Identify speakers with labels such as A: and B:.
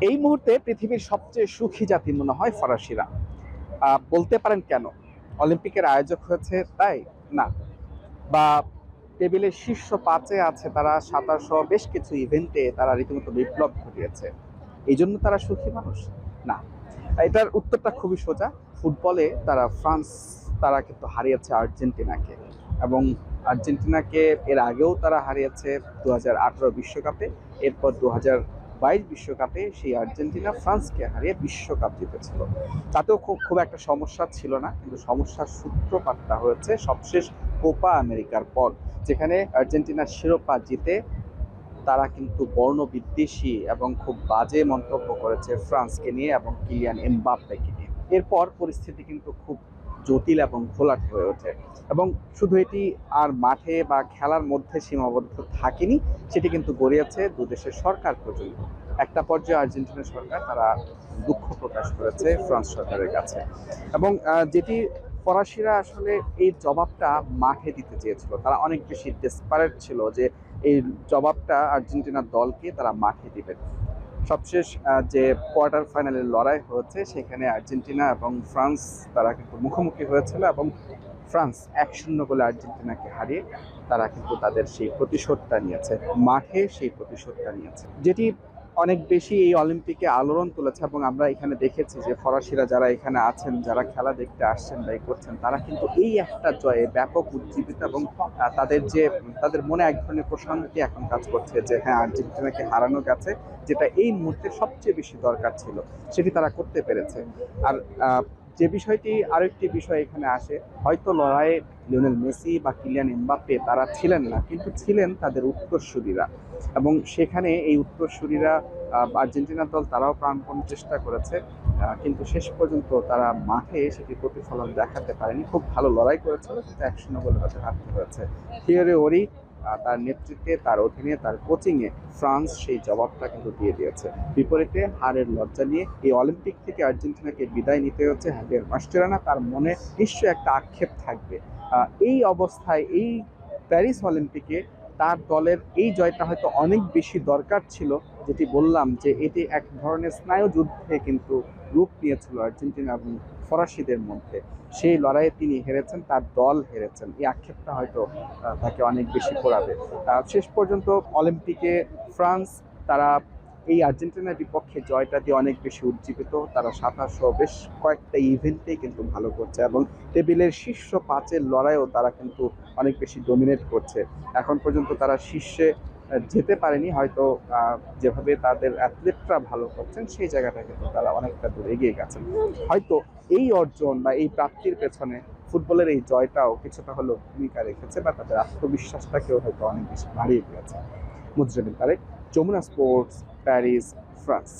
A: এই মুহূর্তে পৃথিবীর সবচেয়ে সুখী জাতি মনে হয় ফরাসিরা। বলতে পারেন কেন? অলিম্পিকের আয়োজক হয়েছে তাই? না। বা টেবিলের শীর্ষ পাঁচে আছে তারা, সাঁতার সহ বেশ কিছু ইভেন্টে তারা রীতিমতো বিপ্লব ঘটিয়েছে। এই জন্য তারা সুখী মানুষ? না। এটার উত্তরটা খুবই সোজা। ফুটবলে তারা ফ্রান্স, তারা কিন্তু হারিয়েছে আর্জেন্টিনাকে। এবং আর্জেন্টিনাকে এর আগেও তারা হারিয়েছে দু হাজার বিশ্বকাপে, এরপর দু হাজার বাইশ বিশ্বকাপে সেই আর্জেন্টিনা ফ্রান্সকে হারিয়ে বিশ্বকাপ জিতেছিল। তাতেও খুব খুব একটা সমস্যা ছিল না, কিন্তু সমস্যার সূত্রপাতটা হয়েছে সবশেষ কোপা আমেরিকার পর, যেখানে আর্জেন্টিনার শিরোপা জিতে তারা কিন্তু বর্ণ বিদ্বেষী এবং খুব বাজে মন্তব্য করেছে ফ্রান্সকে নিয়ে এবং কিলিয়ান এমবাপ্পেকে নিয়ে। এরপর পরিস্থিতি কিন্তু খুব জটিল এবং ঘোলাট হয়ে ওঠে। এবং শুধু এটি আর মাঠে বা খেলার মধ্যে সীমাবদ্ধ থাকেনি, সেটি কিন্তু গড়িয়েছে দু দেশের সরকার পর্যন্ত একটা পর্যায়ে আর্জেন্টিনা সরকার তারা দুঃখ প্রকাশ করেছে ফ্রান্স সরকারের কাছে। এবং যেটি ফরাসিরা আসলে এই জবাবটা মাঠে দিতে চেয়েছিল। তারা অনেক বেশি ডেসপারেট ছিল যে এই জবাবটা আর্জেন্টিনার দলকে তারা মাঠে দিবে সবশেষ যে কোয়ার্টার ফাইনালের লড়াই হয়েছে, সেখানে আর্জেন্টিনা এবং ফ্রান্স তারা কিন্তু মুখোমুখি হয়েছিল এবং ফ্রান্স এক শূন্য গোলে আর্জেন্টিনাকে হারিয়ে তারা কিন্তু তাদের সেই প্রতিশোধটা নিয়েছে, মাঠে সেই প্রতিশোধটা নিয়েছে। যেটি অনেক বেশি এই অলিম্পিকে আলোড়ন তুলেছে এবং আমরা এখানে দেখেছি যে ফরাসিরা যারা এখানে আছেন, যারা খেলা দেখতে আসছেন বা করছেন, তারা কিন্তু এই একটা জয়ে ব্যাপক উজ্জীবিত এবং তাদের যে, তাদের মনে এক ধরনের প্রশান্তি এখন কাজ করছে যে হ্যাঁ আর্জেন্টিনাকে হারানো গেছে, যেটা এই মুহূর্তে সবচেয়ে বেশি দরকার ছিল, সেটি তারা করতে পেরেছে। আর যে বিষয়টি আরেকটি বিষয় এখানে আসে হয়তো লড়াইয়ে লিওনেল মেসি বা কিলিয়ান এমবাপ্পে তারা ছিলেন না কিন্তু ছিলেন তাদের উত্তরসূরিরা। এবং সেখানে এই উত্তরসূরিরা আহ, আর্জেন্টিনার দল তারাও প্রাণপণ চেষ্টা করেছে কিন্তু শেষ পর্যন্ত তারা মাঠে সেটি প্রতিফলন দেখাতে পারেনি। খুব ভালো লড়াই করেছিল কিন্তু এক শূন্য বলে তাদের হারতে হয়েছে। থিওরি ওরি তার নেতৃত্বে, তার অধীনে, তার কোচিংয়ে ফ্রান্স সেই জবাবটা কিন্তু দিয়ে দিয়েছে। বিপরীতে হারের লজ্জা নিয়ে এই অলিম্পিক থেকে আর্জেন্টিনাকে বিদায় নিতে হচ্ছে হ্যাভিয়ার মাস্টেরানা তার মনে নিশ্চয়ই একটা আক্ষেপ থাকবে। এই অবস্থায়, এই প্যারিস অলিম্পিকে তার দলের এই জয়টা হয়তো অনেক বেশি দরকার ছিল, যেটি বললাম যে এটি এক ধরনের স্নায়ু যুদ্ধে কিন্তু রূপ নিয়েছিল আর্জেন্টিনা এবং ফরাসিদের মধ্যে। সেই লড়াইয়ে তিনি হেরেছেন তার দল হেরেছেন। এই আক্ষেপটা হয়তো তাকে অনেক বেশি আহ, শেষ পর্যন্ত অলিম্পিকে ফ্রান্স তারা এই আর্জেন্টিনার বিপক্ষে জয়টা দিয়ে অনেক বেশি উজ্জীবিত। তারা সাতাশ বেশ কয়েকটা ইভেন্টেই কিন্তু ভালো করছে এবং টেবিলের শীর্ষ পাঁচের লড়াইও তারা কিন্তু অনেক বেশি ডমিনেট করছে। এখন পর্যন্ত তারা শীর্ষে যেতে পারেনি, হয়তো যেভাবে তাদের অ্যাথলেটরা ভালো করছেন, সেই জায়গাটা কিন্তু তারা অনেকটা দূর এগিয়ে গেছেন। হয়তো এই অর্জন বা এই প্রাপ্তির পেছনে ফুটবলের এই জয়টাও কিছুটা হলেও ভূমিকা রেখেছে বা তাদের আত্মবিশ্বাসটাকেও হয়তো অনেক বেশি বাড়িয়ে দিয়েছে। Mujrimin Tarek, Jamuna sports, Paris, France.